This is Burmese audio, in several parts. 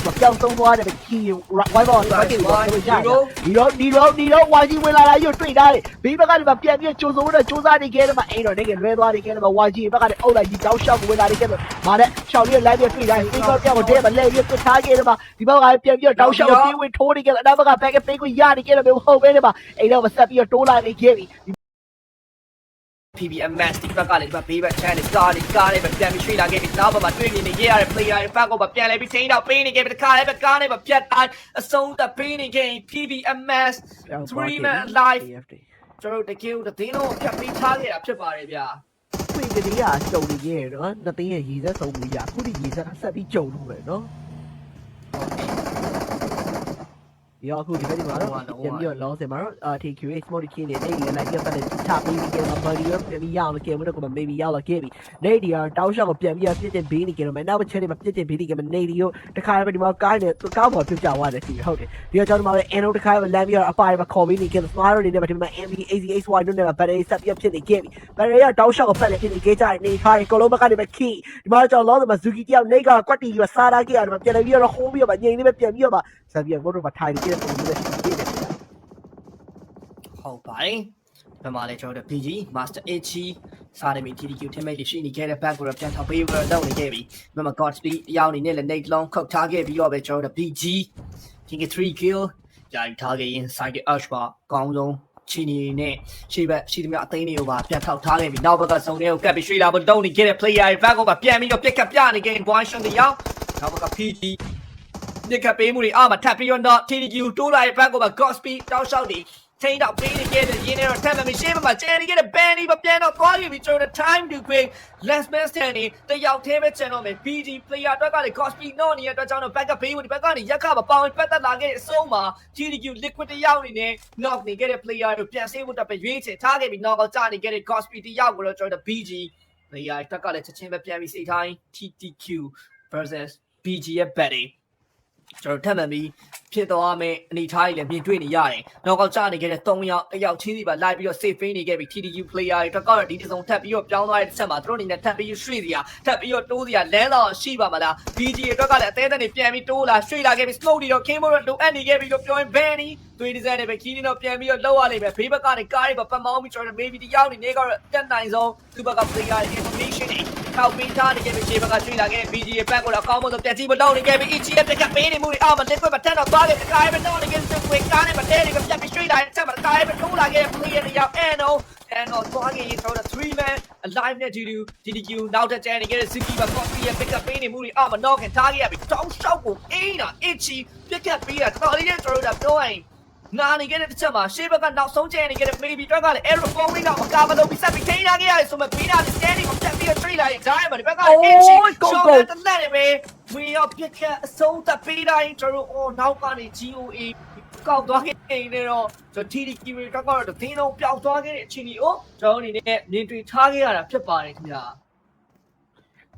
ပြီးတော့ပြောင်းသုံးသွားတယ်ခီဝိုင်းဘော်တော့ကိတော့ဒီတော့ဒီတော့ဒီတော့ဝါကြီးဝင်လာတာရွတွေ့တာဘေးဘက်ကနေမှပြန်ပြီးကြိုးစိုးတော့ကြိုးစားနေခဲ့တယ်မှာအိမ်တော့နေကလွဲသွားနေခဲ့တယ်မှာဝါကြီးဘက်ကနေအုပ်လိုက်ကြီးတောက်လျှောက်ဝင်လာနေခဲ့တယ်မာတဲ့ရှောက်လေးလိုက်ပြီးတွေ့တာဖေးကောပြောင်းကိုတဲမှာလဲပြီးပြထားခဲ့တယ်မှာဒီဘက်ကပြန်ပြီးတော့တောက်လျှောက်ပြေးဝင်ထိုးနေခဲ့တယ်အနောက်ဘက်ကဘက်ကဖေးကိုရနေခဲ့တယ်မဟုတ်ပဲတယ်မှာအိမ်တော့ဆက်ပြီးတော့တိုးလာနေခဲ့ပြီ PBMS ဒီဘက်ကလည်းဒီဘက်ဘေးဘက်ချမ်းနေကားနေကားနေပဲပြန်ပြီးရွှေ့လာခဲ့ပြီးနောက်ဘက်မှာတွေ့နေနေရတဲ့ player တွေဘက်ကပဲပြန်လဲပြီးချိန်တော့ပေးနေခဲ့ပြီးတခါလည်းပဲကားနေပဲပြတ်တိုင်းအဆုံးသတ်ပေးနေခဲ့ PBMS 3 man live ကျွန်တော်တို့တကယ်ကိုတင်းလုံးဖြတ်ပြီးထားခဲ့တာဖြစ်ပါတယ်ဗျာခွေကလေးကကြုံနေခဲ့ရနော်တသိရဲ့ရည်သက်ဆုံးမှုရအခုဒီရည်သက်ဆက်ပြီးကြုံလို့ပဲနော် ရောအခုဒီဘက်ဒီမှာတော့ပြန်ပြီးတော့လောဆယ်မှာတော့အာ TQA small key နဲ့နေနေလိုက်ပြပတ်တဲ့ချပေးပြီးကတော့ body ရောပြန်ပြီးရအောင်လို့ကဲမတော့က maybe ရောက်လာခဲ့ပြီနေဒီကတောက်ရှောက်ကိုပြန်ပြီးပြစ်တင်ပေးနေကြတော့မယ်နောက်တစ်ချက်တွေမှာပြစ်တင်ပေးနေကြမယ်နေဒီကိုတခါပဲဒီမှာကားနေကားပေါ်ပြစ်ကြသွားတယ်ဒီဟုတ်တယ်ဒီကကျွန်တော်တို့မှာလည်း Eno တခါပဲလမ်းပြီးတော့အပိုင်မှာခေါ်ပေးနေကြတယ် smart တွေနဲ့ဒီမှာ MB ACHY တို့နဲ့ battery ဆက်ပြီးဖြစ်နေခဲ့ပြီ battery ကတောက်ရှောက်ကိုဖက်နေဖြစ်နေခဲ့ကြတယ်နေထားတယ်ကိုလုံးဘက်ကနေပဲ key ဒီမှာကျွန်တော်လောဆယ်မှာ Zuki တယောက်နေကကွက်တီကစားတာခဲ့ရတယ်ပြန်ပြီးတော့ဟိုးပြီးတော့ငြိမ်နေပဲပြန်ပြီးတော့ ဆက်ပြီးတော့ဘုတ်တော့ထိုင်နေခဲ့တဲ့ပုံမျိုးနဲ့ရှိနေတယ်ဟုတ်ပါတယ်ဘယ်မှာလဲကျွန်တော်တို့ PG Master H စားနေပြီ TDQ ထင်မဲ့ရှိနေခဲ့တဲ့ back ကိုတော့ပြန်ထောက်ပေးပြီးတော့လုပ်နေခဲ့ပြီဘယ်မှာ Godspeed တယောက်အနေနဲ့လည်း Nate Long ခုတ်ထားခဲ့ပြီးတော့ပဲကျွန်တော်တို့ PG ဒီက3 kill ကြာယူထားခဲ့ရင် Side Arch ပါအကောင်းဆုံးချီနီနဲ့ရှေ့ဘက်ရှိသမျှအသိန်းတွေကိုပါပြန်ထောက်ထားခဲ့ပြီးနောက်ဘက်ကစုံတွေကိုကပ်ပြီးရွှေ့လာဖို့တုံးနေခဲ့တဲ့ player တွေ back ကပြန်ပြီးတော့ပြက်ကပ်ပြနေခဲ့ Boy Shot တယောက်နောက်ဘက်က PG ညကပေးမှုတွေအာမထပ်ပြီးတော့ TDQ တိုးလာတဲ့ back က Godspeed တောက်လျှောက်တွေထိန်းတော့ပေးနေခဲ့တဲ့ရင်းနေတော့ထပ်မမရှိမှမှာကျန်နေခဲ့တဲ့ Benny မပြန်တော့သွားပြီပြီးကျွန်တော် time to quick last man standing တယောက်သေးပဲကျန်တော့မယ် BG player အတွက်ကလည်း Godspeed တော့နေတဲ့အတွက်ကြောင့်တော့ back ပေးဖို့ဒီဘက်ကနေရက်ခမပေါင်ပတ်သက်လာခဲ့တဲ့အဆုံးမှာ TDQ liquid တယောက်အနေနဲ့ knock နေခဲ့တဲ့ player တို့ပြန်ဆေးဖို့တက်ပဲရွေးချယ်ထားခဲ့ပြီး knock out ကျနေခဲ့တဲ့ Godspeed တယောက်ကိုတော့ကျွန်တော် BG player တက်ကလည်းချက်ချင်းပဲပြန်ပြီးစိတ်ထိုင်း TTQ versus BG ရဲ့ betting ကျွန်တော်ထပ်မှန်ပြီးဖြစ်သွားမယ်အနေထားကြီးလည်းမြင်တွေ့နေရတယ်။နောက်ကောက်ကျနေခဲ့တဲ့3ယောက်အယောက်ချင်းစီပါလိုက်ပြီးတော့ save ပေးနေခဲ့ပြီး TDQ player တွေတော့ကောက်ဒီတစ်စုံထပ်ပြီးတော့ပြောင်းသွားတဲ့တစ်ချက်မှာသူတို့အနေနဲ့ထပ်ပြီးရွှေ့စရာထပ်ပြီးတော့တိုးစရာလမ်းတော့ရှိပါမလား။ BG အတွက်ကလည်းအသေးသက်နေပြန်ပြီးတိုးလာရွှေ့လာခဲ့ပြီး smoke တွေတော့ King တို့လိုအပ်နေခဲ့ပြီးတော့ပြောရင် Benny သွေးဒီဇိုင်းတွေပဲခီးနေတော့ပြန်ပြီးတော့လောက်ရလိမ့်မယ်ဘေးဘက်ကနေကားတွေပါပတ်မောင်းပြီးကျွန်တော် maybe တယောက်နေနေကတော့တက်နိုင်ဆုံးသူ့ဘက်က player တွေ information တွေ ထောက်ပေးထားနေခဲ့ပြီးခြေဘက်ကရွှေ့လာခဲ့ BG ရဲ့ back ကိုတော့အကောင်းဆုံးပြန်ကြည့်မလို့နေခဲ့ပြီး EG ရဲ့ pick up ပေးနေမှုတွေအောက်မှာ liquid မထက်တော့သွားခဲ့ကားရဲ့တော့နေခဲ့တဲ့ quick ကားနဲ့မတဲတွေကပြတ်ပြီးရွှေ့လာတဲ့ချက်မှာကားရဲ့ထိုးလာခဲ့ player တွေရောက် and no and no သွားခဲ့ရင်ကျွန်တော်3 man alive နဲ့ DDQ DDQ နောက်ထပ်ကျန်နေခဲ့တဲ့ Suki ပါ coffee ရဲ့ pick up ပေးနေမှုတွေအောက်မှာ knock and target ရပြီးတောင်းလျှောက်ကိုအင်းတာ EG pick up ပေးတာတော်လေးနဲ့ကျွန်တော်တို့ပြောရင် နာနေခဲ့တဲ့တစ်ချက်မှာရှေ့ဘက်ကနောက်ဆုံးကျန်နေခဲ့တဲ့ maybe တွက်ကလည်း aero falling တော့အကာမလို့ပြီးဆက်ပြီးထိန်းထားခဲ့ရတယ်ဆိုမှပြီးတာ standing ကိုတက်ပြီးတော့ trade လိုက်ရင်ဒါရမှာဒီဘက်ကလည်း itchy ရှော့တဲ့လက်တွေပဲဝင်ရောက်ပြက်ကအဆုံးသတ်ပေးတိုင်းကျွန်တော်အော်နောက်ကနေ GOA ကောက်သွားခဲ့နေတော့ကျွန်တော် TDQ တွေကတော့တင်းလုံးပျောက်သွားခဲ့တဲ့အခြေအနေကိုကျွန်တော်အနေနဲ့မြင်တွေ့ထားခဲ့ရတာဖြစ်ပါတယ်ခင်ဗျာ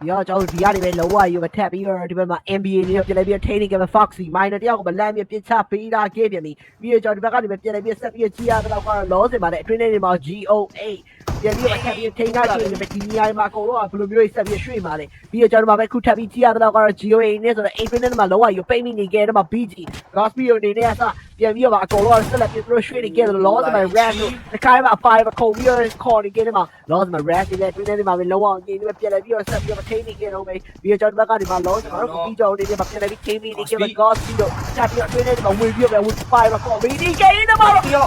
ဒီတော့ကျွန်တော်ဒီကနေပဲလောဘယူမထက်ပြီးတော့ဒီဘက်မှာ NBA လေးတော့ပြန်လိုက်ပြီးထိန်းနေကြမှာ Foxy Minor တယောက်ကမလန့်ပြပြချပေးတာခဲ့ပြန်ပြီပြီးတော့ကျွန်တော်ဒီဘက်ကနေပဲပြန်လိုက်ပြီးဆက်ပြီးကြည့်ရတော့ကတော့လောစင်ပါတဲ့အတွင်းထဲမှာ GOA ပြန်ပြီးတော့ထပ်ပြီးထိန်းထားတယ်ဒီနေရာမှာအကုန်လုံးကဘယ်လိုမျိုးဆက်ပြီးရွှေ့มาလဲပြီးတော့ကျွန်တော်မှာပဲခုထပ်ပြီးကြည့်ရတော့ကတော့ GOA နဲ့ဆိုတော့အတွင်းထဲမှာလောဘယူပိတ်မိနေခဲ့တော့မှ BG Gospel အနေနဲ့အစပြန်ပြီးတော့အကုန်လုံးကဆက်လက်ပြီးသူတို့ရွှေ့နေခဲ့တယ်လောစင်မှာ Red တို့ဒီခိုင်းမှာအပိုင်မှာခုံပြီးတော့ခေါ်နေခဲ့တယ်မှာလောစင်မှာ Red တွေလည်းအတွင်းထဲမှာပဲလောအောင်ကြီးနေပြန်လိုက်ပြီးတော့ဆက်ပြီးတော့ထိန်းနေခဲ့တော့မယ်ပြီးတော့ကျွန်တော်ဘက်ကနေမှာလောစင်မှာတော့ပြီးကြောင်းနေတယ်မှာပြန်လိုက်ပြီးထိန်းနေနေခဲ့မှာ Gospel တို့ထပ်ပြီးတော့အတွင်းထဲမှာဝင်ပြီးတော့ဝင်ပိုင်မှာခေါ်ပြီးဒီကိန်းတော့ Yo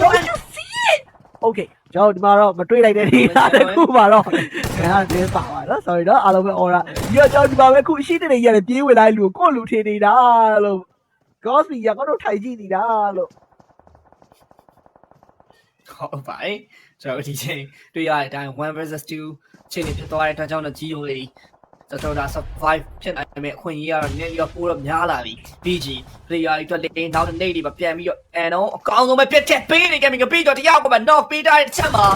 don't you see it Okay ကျွန်တော်ဒီမှာတော့မတွေ့လိုက်တဲ့နေရာတစ်ခုမှာတော့ငါကတင်းပါပါနော် sorry နော်အားလုံးပဲ aura ဒီတော့ကျွန်တော်ဒီမှာပဲခုရှိတဲ့နေရာနဲ့ပြေးဝင်လိုက်လူကိုကိုလူထင်နေတာလို့ Gospel ရကတော့ထိုင်ကြည့်နေတာလို့ဟုတ်ပါတယ်ကျွန်တော်ဒီချိန်တွေ့ရတဲ့အတိုင်း1 versus 2ချိန်နေဖြစ်သွားတဲ့အတွက်ကြောင့်တော့ GOA တော်တော်ဒါ survive ဖြစ်နိုင်မယ့်အခွင့်အရေးကတော့နည်းပြီးတော့ပိုတော့များလာပြီ BG player တွေအတွက်လိန်နောက်တဲ့နေ့တွေမှာပြန်ပြီးတော့ and တော့အကောင်းဆုံးပဲပြတ်ချက်ပေးနေကြပြီငါပြီးတော့တယောက်ကမှ knock ပေးထားတဲ့ချက်မှာ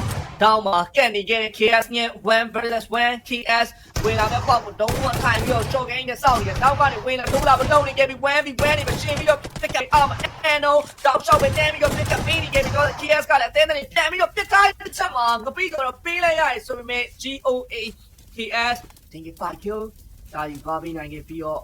တောင်းမှာကက်နေခဲ့ KS နဲ့1 versus 1 KS ဝင်လာတဲ့ပေါက်ကိုတော့ဝထိုင်ပြီးတော့ short game နဲ့စောင့်နေတယ်နောက်ကနေဝင်လာထိုးလာမလုပ်နေခဲ့ပြီး1 v 1နေမရှင်းပြီးတော့ pick up အောင် and တော့တောက်လျှောက်ပဲတန်းပြီးတော့ pick up ပေးနေခဲ့ပြီးတော့ KS ကလည်းအသေးသေးပြန်ပြီးတော့ပြစ်ထားတဲ့ချက်မှာငါပြီးတော့ပေးလိုက်ရတယ်ဆိုပေမဲ့ GOA KS တင်ကြီး5 kill ဒါယူပါပြီးနိုင်ခဲ့ပြီးတော့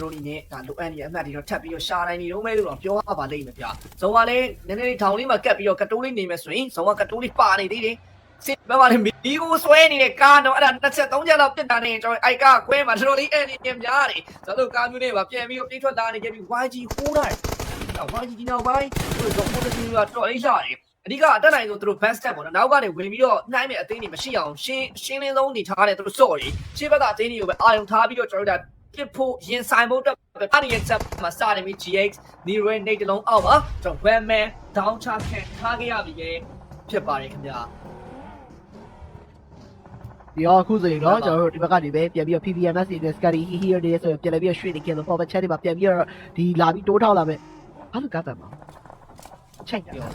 ရိုနီနဲ့ဒါလိုအပ်နေတဲ့အမှတ်တွေတော့ထပ်ပြီးတော့ရှာနိုင်နေတော့မဲလို့တော့ပြောရပါလိမ့်မယ်ဗျ။ဇုံကလည်းနည်းနည်းလေးထောင်လေးမှာကတ်ပြီးတော့ကတိုးလေးနေမယ်ဆိုရင်ဇုံကကတိုးလေးပါနေသေးတယ်။စစ်ဘက်မှာလည်းမီကိုဆွဲနေတဲ့ကားတော့အဲ့ဒါ23ချက်လောက်ပြစ်တာနေကျွန်တော်အိုက်ကကွဲမှာတော်တော်လေးအဲ့ဒီပြင်များတယ်။ဆိုတော့ကားမျိုးနဲ့ပါပြန်ပြီးတော့ပြေးထွက်လာနေခဲ့ပြီး YG ဟိုးတယ်။ဒါ YG ဒီနောက်ပိုင်းသူတို့ဘုရားကြီးကတော်လေးရှာတယ်။ အဓိကအတက်နိုင်ဆိုသူတို့ best step ပေါ့နော်နောက်ကနေဝင်ပြီးတော့နှိုင်းမဲ့အသိနေမရှိအောင်ရှင်းရှင်းလင်းဆုံးနေထားတယ်သူတို့စော့တယ်ရှင်းဘက်ကအသိနေကိုပဲအာရုံထားပြီးတော့ကျွန်တော်တို့ကပြစ်ဖို့ရင်ဆိုင်ဖို့တက်တာရဲ့ step မှာစတယ်မိ GX နေရဲနေတလုံးအောက်ပါကျွန်တော် web man down chart ခံထားခဲ့ရပြီလေဖြစ်ပါတယ်ခင်ဗျာဒီတော့အခုဆိုရင်တော့ကျွန်တော်တို့ဒီဘက်ကနေပဲပြန်ပြီးတော့ PPMS နဲ့ Scary Here တွေဆိုရင်ပြန်လည်းပြီးတော့ရွှေ့နေကြတော့ forward chat တွေမှာပြန်ပြီးတော့ဒီလာပြီးတိုးထောက်လာမယ်ဘာလို့ကတ်တယ်မချိန်တာပြော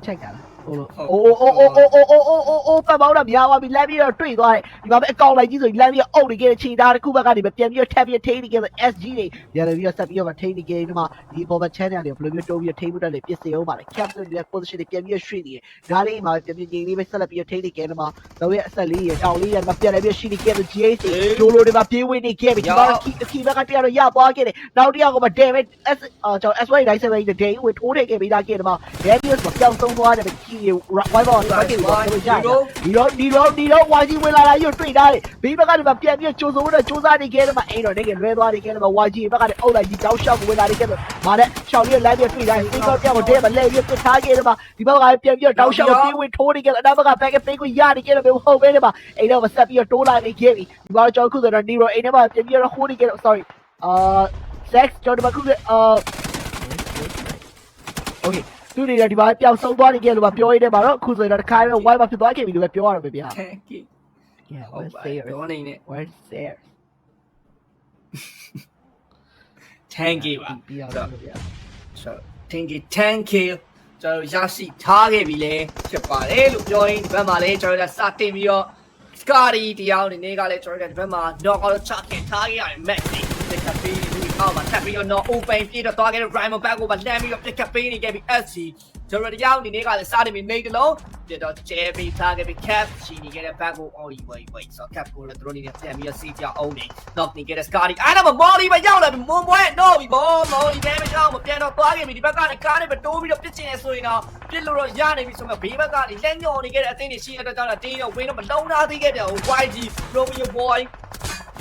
这个了。ချိန်တာဟိုလိုအိုးအိုးအိုးအိုးအိုးအိုးအိုးအိုးအိုးပတ်ပေါင်းတာများသွားပြီလမ်းပြီးတော့တွေ့သွားတယ်ဒီမှာပဲအကောင့်လိုက်ကြီးဆိုရင်လမ်းပြီးတော့အုပ်နေခဲ့တဲ့ချိန်သားတစ်ခုဘက်ကနေပဲပြန်ပြီးတော့ tap ပြီးထိန်းနေခဲ့တဲ့ SG တွေပြန်လည်းပြီးတော့ဆက်ပြီးတော့ထိန်းနေခဲ့ဒီမှာဒီ forward chat တွေဘယ်လိုမျိုးတိုးပြီးတော့ထိန်းမှုတက်လေပြစ်စေအောင်ပါလေ captain တွေ position တွေပြန်ပြီးတော့ရွှေ့နေတယ်ဒါလေးမှာပြန်ပြီးငြိမ်လေးပဲဆက်လက်ပြီးတော့ထိန်းနေခဲ့ဒီမှာတော့ရဲ့အဆက်လေးရတောင်လေးရမှာပြန်လည်းပြီးရှိနေခဲ့တဲ့ GH တွေလိုလိုတွေမှာပြေးဝင်နေခဲ့ပြီဒီမှာခီခီဘက်ကတရားတော့ရသွားခဲ့တယ်နောက်တစ်ယောက်ကမှ damage S ကျွန်တော် SY 97တဲ့ day ဝင်ထိုးထည့်ခဲ့ပြီးသားခဲ့ဒီမှာ Darius မပြောင်းသုံးသွားတယ်ခီ why ဘောဘာကိဘာကိကြာဒီတော့ဒီတော့ဒီတော့ YG ဝင်လာတာရွတွေ့ထားတယ်ဘေးဘက်ကနေမှပြန်ပြီးကြိုးစိုးနဲ့စူးစမ်းနေခဲ့တယ်မှာအိမ်တော့နေကလွဲသွားနေခဲ့တယ်မှာ YG ဘက်ကနေအုပ်လိုက်ကြီးတောက်လျှောက်ဝင်လာနေခဲ့တယ်မာနဲ့ရှောက်လေးလိုက်ပြီးတွေ့တိုင်းဒီတော့ပြောင်းတဲ့မှာလဲပြီးပြထားခဲ့တယ်မှာဒီဘက်ကပြန်ပြီးတောက်လျှောက်ပြေးဝင်ထိုးနေခဲ့တယ်အနောက်ဘက်က back ပေးကိုရနေခဲ့တယ်မဟုတ်ပဲတယ်မှာအိမ်တော့ဆက်ပြီးတိုးလိုက်နေခဲ့ပြီဒီမှာကျွန်တော်ခုဆိုတော့ Nero အိမ်ထဲမှာပြန်ပြီးတော့ဟိုးနေခဲ့တယ် sorry အာ sex ကျွန်တော်ခုအာ Okay သူတွေလည်းဒီမှာပျောက်ဆုံးသွားနေကြလို့ပါပြောရတဲ့မှာတော့အခုဆိုရင်တော့တစ်ခါပဲ why မှာဖြစ်သွားခဲ့ပြီလို့ပဲပြောရမှာဗျာ thank you Yeah ဟုတ် what's ပါ there ပြောနေနဲ့ what's there thank you ပါပြရတော့ဗျာ so thank you thank you ကျွန်တော်ရရှိထားခဲ့ပြီလေဖြစ်ပါတယ်လို့ပြောရင်ဒီဘက်မှာလည်းကျွန်တော်တို့စတင်ပြီးတော့ Scotty တရားအနေနဲ့ကလည်းကျွန်တော်တို့ဒီဘက်မှာ knock out ချခင်ထားခဲ့ရတယ် match တွေ pick up ပေးပြီး အောက်မှာထပ်ပြီးတော့ no open ပြေးတော့သွားခဲ့တဲ့ Rhyme back ကိုပါလှမ်းပြီးတော့ pick up ပေးနေခဲ့ပြီး SC ကျွန်တော်တို့တရားအနေနဲ့ကလည်းစတင်ပြီးနေတလုံးပြတော့ JB ထားခဲ့ပြီး cap ချီနေခဲ့တဲ့ back ကို oh wait wait so cap ကိုလည်းတို့နေနဲ့ပြန်ပြီးတော့စီကြအောင်နေ knock နေခဲ့တဲ့ Scotty အဲ့ဒါမှ Molly ပဲရောက်လာပြီမွန်ပွဲတော့ပြီဘော Molly damage အောင်မပြန်တော့သွားခဲ့ပြီဒီဘက်ကလည်းကားနဲ့ပဲတိုးပြီးတော့ပြစ်ချင်နေဆိုရင်တော့ပြစ်လို့တော့ရနေပြီဆိုမှဘေးဘက်ကလည်းလက်ညော်နေခဲ့တဲ့အသိနေရှိရတဲ့ကြောင့်တင်းတော့ဝင်းတော့မလုံးသားသေးခဲ့တယ်ဟို YG Romeo boy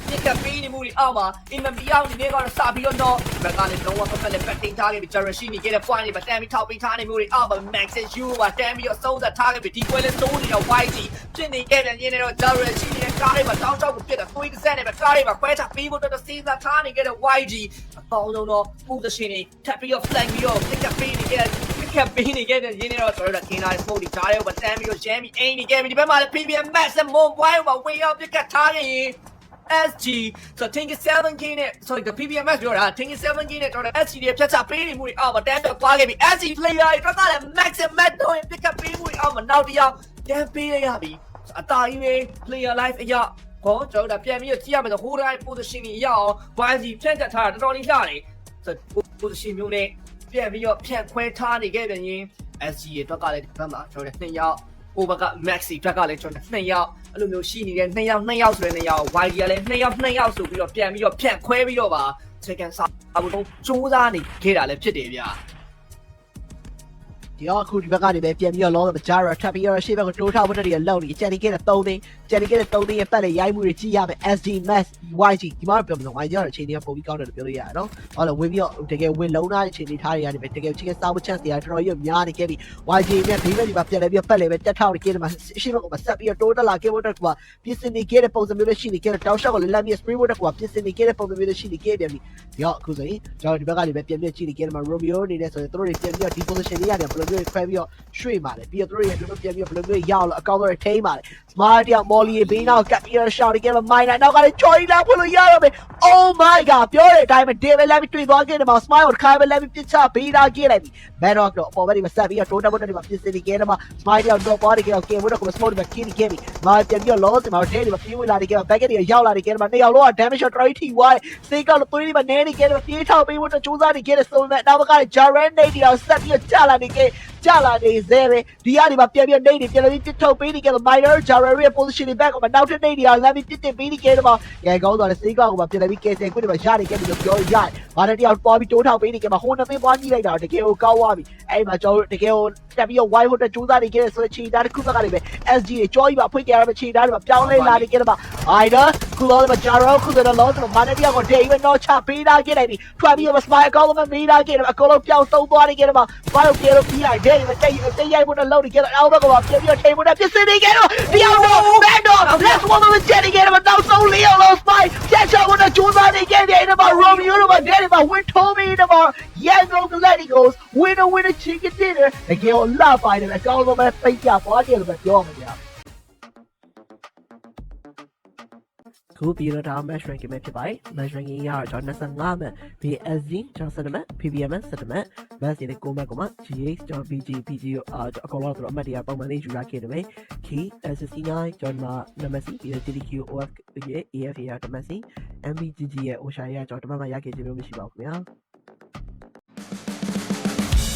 ပြစ်ကပေးနေမှုတွေအောက်မှာအင်မမီအောင်ဒီနေ့ကတော့စပြီးတော့တော့ဘက်ကလည်းလုံးဝဖက်ဖက်လေးပတ်တင်ထားခဲ့ပြီး Jara ရှိနေခဲ့တဲ့ point တွေမှာတန်ပြီးထောက်ပြီးထားနေမှုတွေအောက်မှာ Max and You ကတန်ပြီးတော့ဆုံးသက်ထားခဲ့ပြီးဒီပွဲလေးသုံးနေတော့ YG ဖြစ်နေခဲ့တဲ့ညနေတော့ Jara ရှိနေတဲ့ကားတွေမှာတောင်းချောက်ကိုပြစ်တာသွေးကစက်နဲ့ပဲကားတွေမှာခွဲချပေးဖို့တော့စဉ်းစားထားနေခဲ့တဲ့ YG အပေါင်းဆုံးတော့ position တွေထပ်ပြီးတော့ flank ပြီးတော့ pick up ပေးနေခဲ့တဲ့ pick up ပေးနေခဲ့တဲ့ညနေတော့ကျွန်တော်တို့ကခင်လာတဲ့ smoke တွေကြားထဲကိုတန်ပြီးတော့ jam ပြီးအိမ်နေခဲ့ပြီးဒီဘက်မှာလည်း PPM Max and Moon Boy မှာဝင်ရောက် pick up ထားခဲ့ရင် SG ဆိုတော့ Think 7K နဲ့ sorry က PPMS ပြောတာ Think 7K နဲ့ကျွန်တော် SG တွေဖြတ်ချပေးနေမှုတွေအောက်မှာတန်းတော့သွားခဲ့ပြီ SG player တွေတော့ကလည်း max and max တော့ pick up ပေးမှုတွေအောက်မှာနောက်တစ်ယောက်တန်းပေးရပြီအတားကြီးပဲ player life အရာခေါ်ကျွန်တော်တို့ပြန်ပြီးကြည့်ရမယ်ဆို whole right position တွေရအောင် YG ဖြန့်ချက်ထားတာတော်တော်လေးလှတယ်ဆိုတော့ position မျိုးနဲ့ပြန်ပြီးတော့ဖြန့်ခွဲထားနေခဲ့ပြန်ရင် SG ရဲ့အတွက်ကလည်းဒီဘက်မှာကျွန်တော်တို့နှစ်ယောက် over က maxi အတွက်ကလည်းကျွန်တော်နှစ်ယောက်အဲ့လိုမျိုးရှိနေတဲ့နှစ်ယောက်နှစ်ယောက်ဆိုတဲ့နှစ်ယောက် YG ကလည်းနှစ်ယောက်နှစ်ယောက်ဆိုပြီးတော့ပြန်ပြီးတော့ဖြန့်ခွဲပြီးတော့ပါ second စာအဘုံစူးစမ်းနေခဲ့တာလည်းဖြစ်တယ်ဗျာ ဒီတော့အခုဒီဘက်ကနေပဲပြန်ပြီးတော့လောတော့ Jara ထပ်ပြီးတော့ရှေ့ဘက်ကိုတိုးထောက်ဖို့တည်းကလောက်နေကြံနေခဲ့တဲ့3သိန်းကြံနေခဲ့တဲ့3သိန်းရဲ့ပတ်လေရိုက်မှုတွေကြည့်ရမယ် SD Max YG ဒီမှာပြောမလို့ YG ရဲ့အချိန်တွေကပုံပြီးကောင်းတယ်လို့ပြောလို့ရတယ်နော်။ဟုတ်လားဝင်ပြီးတော့တကယ်ဝင်လုံးသားတဲ့အချိန်တွေထားရရတယ်ပဲတကယ်ချင်းစားဖို့ chance တွေကတော်တော်ကြီးများနေခဲ့ပြီ YG နဲ့ဒီဘက်ဒီမှာပြန်လဲပြီးပတ်လေပဲတက်ထောက်နေခဲ့တယ်မှာရှေ့ဘက်ကမှာဆက်ပြီးတော့တိုးတက်လာခဲ့ဖို့တက်ကပြင်ဆင်နေခဲ့တဲ့ပုံစံမျိုးနဲ့ရှိနေခဲ့တဲ့တောက်လျှောက်ကလည်းလက်ပြီး spray ဖို့တက်ကပြင်ဆင်နေခဲ့တဲ့ပုံစံမျိုးနဲ့ရှိနေခဲ့ပြန်ပြီ။ဒီတော့အခုဆိုရင်ကျွန်တော်ဒီဘက်ကနေပဲပြန်ပြကြည့်နေခဲ့တယ်မှာ Romeo အနေနဲ့ဆိုရင်တို့တွေပြန်ပြီးတော့ဒီ position လေးရတယ်ဘယ်လိုမျိုးခွဲပြီးတော့ရွှေ့ပါတယ်ပြီးတော့တို့ရဲ့တို့ပြန်ပြီးတော့ဘယ်လိုမျိုးရောက်လို့အကောင့်တွေထိန်းပါတယ် smart တယောက် molly ဘေးနောက်ကပ်ပြီးတော့ shot ခဲ့မှာ mine နောက်ကလည်း joy လာဖွလို့ရတော့မယ် oh my god ပြောတဲ့အတိုင်းပဲ david လည်းတွေ့သွားခဲ့တယ်မှာ smile ကိုခါပဲလည်းပြစ်ချပေးတာခဲ့လိုက်ပြီ bedrock တော့အပေါ်ဘက်ဒီမှာဆက်ပြီးတော့ total ဘက်ဒီမှာပြင်ဆင်နေခဲ့တယ်မှာ smile တယောက်တော့ပါနေခဲ့တော့ game ဘက်ကို smoke ဒီမှာ kill ခဲ့ပြီမာပြန်ပြီးတော့ loss ဒီမှာ day ဒီမှာပြေးဝင်လာနေခဲ့မှာ back တွေရောက်လာနေခဲ့တယ်မှာနှစ်ယောက်လုံးက damage shot တော်တော်ထိသွားတယ်စိတ်ကတော့သွေးဒီမှာနဲနေခဲ့တယ်ပြေးထောက်ပေးဖို့တော့စူးစမ်းနေခဲ့တယ်ဆိုပေမဲ့နောက်ဘက်ကလည်း Jaren Nate တယောက်ဆက်ပြီးတော့ကျလာနေခဲ့ Yeah. ကြလာနေသေးပဲဒီကနေမှပြန်ပြန်နေနေပြန်ပြီးပြစ်ထုတ်ပေးနေကြတော့ minor Jarrell ရဲ့ position တွေ back မှာနောက်ထပ်နေနေအောင်လမ်းပြီးပြစ်တင်ပေးနေကြတော့ငယ်ကောင်းသွားတဲ့စေးကောင်းကမှပြန်ပြီးကဲဆယ်ခွင့်တွေမှာရနေခဲ့ပြီလို့ပြောရတယ်။ဘာနဲ့တယောက်ပေါ်ပြီးတိုးထောက်ပေးနေကြမှာဟိုနှစ်သိန်းပွားကြည့်လိုက်တာတကယ်ကိုကောင်းသွားပြီ။အဲ့မှာကျွန်တော်တို့တကယ်ကိုတက်ပြီးတော့ wide ဟိုတက်ကြိုးစားနေခဲ့တဲ့ဆိုတဲ့ချီတာတစ်ခုဘက်ကနေပဲ SG တွေကြောကြီးပါဖွင့်ကြရမယ့်ချီတာတွေမှာပြောင်းလဲလာနေကြတော့ minor ခုလောမှာ Jarrell ခုတော့လောဆိုဘာနဲ့တယောက်ကို day ပဲတော့ချပေးတာခဲ့လိုက်ပြီ။ထွက်ပြီးတော့ smile အကောင်းဆုံးမေးတာခဲ့တော့အကုန်လုံးပြောင်းသုံးသွားနေကြတော့ဘာလို့ပြေလို့ပြီးလိုက်တဲ့တိတ်တိတ်ရိုက်ဖို့တော့လုပ်နေကြတော့အောက်ဘက်ကပါပြပြီးတော့ထိန်ဖို့တော့ပြစ်စနေကြတော့တယောက်တော့ back door let's one of the jetty ကြတော့တော့ဆုံးလေးအောင်လို့ spy ချက်ချဖို့တော့ကြိုးစားနေကြတယ်တော့ Romeo တော့ Daddy မှာ win Tommy တော့ yes no let it goes winner winner chicken dinner တကယ်ကိုလာပါတယ်အကောင်းဆုံးပဲပိတ်ကြသွားတ ယ်လို့ပြောမှာဗျာခုပြီးတော့ဒါ match ranking ပဲဖြစ်ပါတယ် match ranking ရတော့ကျွန်တော်25မှတ် BSG ကျွန်တော်7မှတ် PBM 7မှတ် match တွေ9မှတ်ကမှ GH ကျွန်တော် BG PG အာအကောင်လောက်တော့အမှတ်တရပုံမှန်လေးယူရခဲ့တယ်ပဲ Key S69 ကျွန်တော်နံပါတ်စီ TDQ OF ရဲ့ AF ရတမတ်စီ MBGG ရဲ့ OSHA ရကျွန်တော်တမတ်မှရခဲ့ခြင်းမျိုးမရှိပါဘူးခင်ဗျာ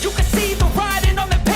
You can see the riding on the